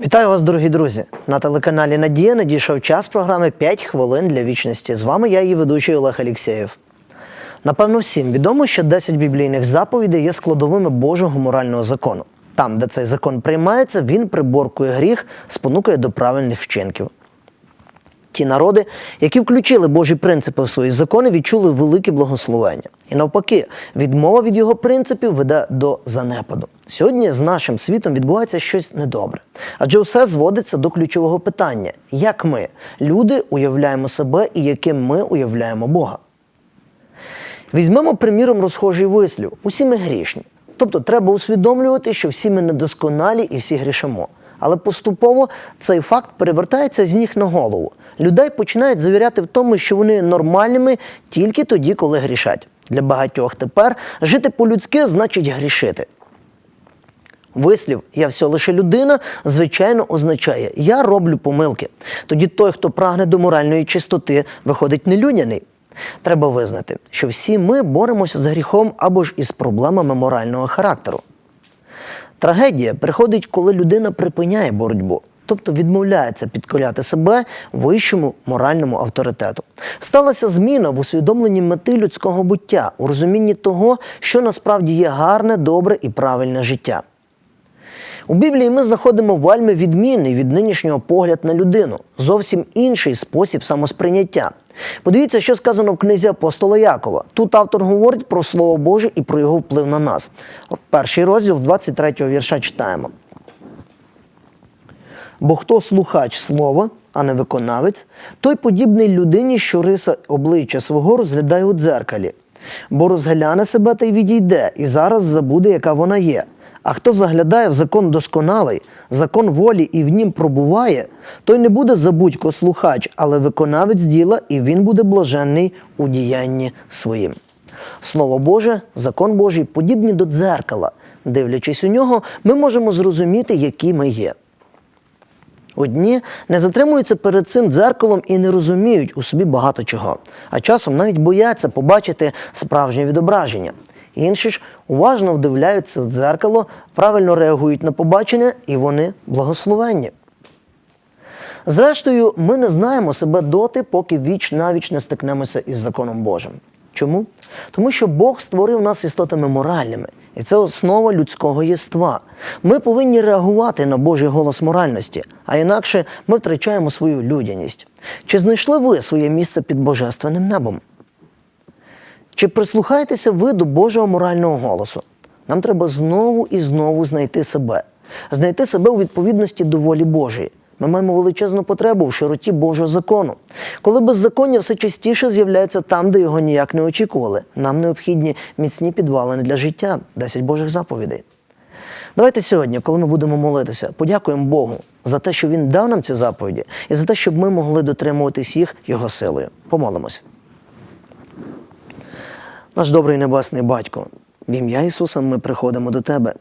Вітаю вас, дорогі друзі! На телеканалі Надія надійшов час програми «5 хвилин для вічності. З вами я, її ведучий Олег Алєксєєв. Напевно, всім відомо, що 10 біблійних заповідей є складовими Божого морального закону. Там, де цей закон приймається, він приборкує гріх, спонукує до правильних вчинків. Ті народи, які включили Божі принципи в свої закони, відчули велике благословення. І навпаки, відмова від його принципів веде до занепаду. Сьогодні з нашим світом відбувається щось недобре. Адже все зводиться до ключового питання: як ми, люди, уявляємо себе і яким ми уявляємо Бога. Візьмемо, приміром, розхожий вислів: усі ми грішні. Тобто треба усвідомлювати, що всі ми недосконалі і всі грішимо. Але поступово цей факт перевертається з ніг на голову. Людей починають завіряти в тому, що вони нормальними тільки тоді, коли грішать. Для багатьох тепер жити по-людськи значить грішити. Вислів Я все лише людина, звичайно, означає Я роблю помилки. Тоді той, хто прагне до моральної чистоти, виходить нелюдяний. Треба визнати, що всі ми боремося з гріхом або ж із проблемами морального характеру. Трагедія приходить, коли людина припиняє боротьбу, тобто відмовляється підкоряти себе вищому моральному авторитету. Сталася зміна в усвідомленні мети людського буття, у розумінні того, що насправді є гарне, добре і правильне життя. У Біблії ми знаходимо вельми відмінний від нинішнього погляд на людину, зовсім інший спосіб самосприйняття. Подивіться, що сказано в книзі апостола Якова. Тут автор говорить про Слово Боже і про його вплив на нас. Перший розділ 23 вірша читаємо. Бо хто слухач слова, а не виконавець, той подібний людині, що риса обличчя свого розглядає у дзеркалі, бо розгляне себе та й відійде, і зараз забуде, яка вона є. А хто заглядає в закон досконалий, закон волі і в нім пробуває, той не буде забудько слухач, але виконавець діла, і він буде блаженний у діянні своїм. Слово Боже, закон Божий подібні до дзеркала. Дивлячись у нього, ми можемо зрозуміти, які ми є. Одні не затримуються перед цим дзеркалом і не розуміють у собі багато чого, а часом навіть бояться побачити справжнє відображення. Інші ж уважно вдивляються в дзеркало, правильно реагують на побачене, і вони благословенні. Зрештою, ми не знаємо себе доти, поки віч навіч не стикнемося із законом Божим. Чому? Тому що Бог створив нас істотами моральними, і це основа людського єства. Ми повинні реагувати на Божий голос моральності, а інакше ми втрачаємо свою людяність. Чи знайшли ви своє місце під божественним небом? Чи прислухаєтеся ви до Божого морального голосу? Нам треба знову і знову знайти себе, знайти себе у відповідності до волі Божої. Ми маємо величезну потребу в широті Божого закону. Коли беззаконня все частіше з'являється там, де його ніяк не очікували, нам необхідні міцні підвалини для життя, 10 Божих заповідей. Давайте сьогодні, коли ми будемо молитися, подякуємо Богу за те, що Він дав нам ці заповіді, і за те, щоб ми могли дотримуватись їх Його силою. Помолимось. Наш добрий небесний батько, в ім'я Ісуса ми приходимо до Тебе.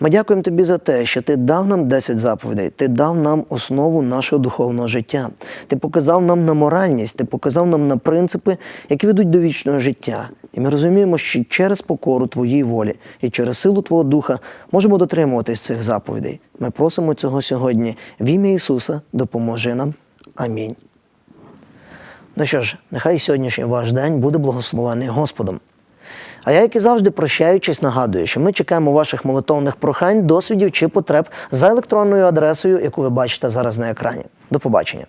Ми дякуємо Тобі за те, що Ти дав нам 10 заповідей, Ти дав нам основу нашого духовного життя. Ти показав нам на моральність, Ти показав нам на принципи, які ведуть до вічного життя. І ми розуміємо, що через покору Твоїй волі і через силу Твого Духа можемо дотримуватись цих заповідей. Ми просимо цього сьогодні. В ім'я Ісуса допоможи нам. Амінь. Ну що ж, нехай сьогоднішній ваш день буде благословений Господом. А я, як і завжди, прощаючись, нагадую, що ми чекаємо ваших молитовних прохань, досвідів чи потреб за електронною адресою, яку ви бачите зараз на екрані. До побачення.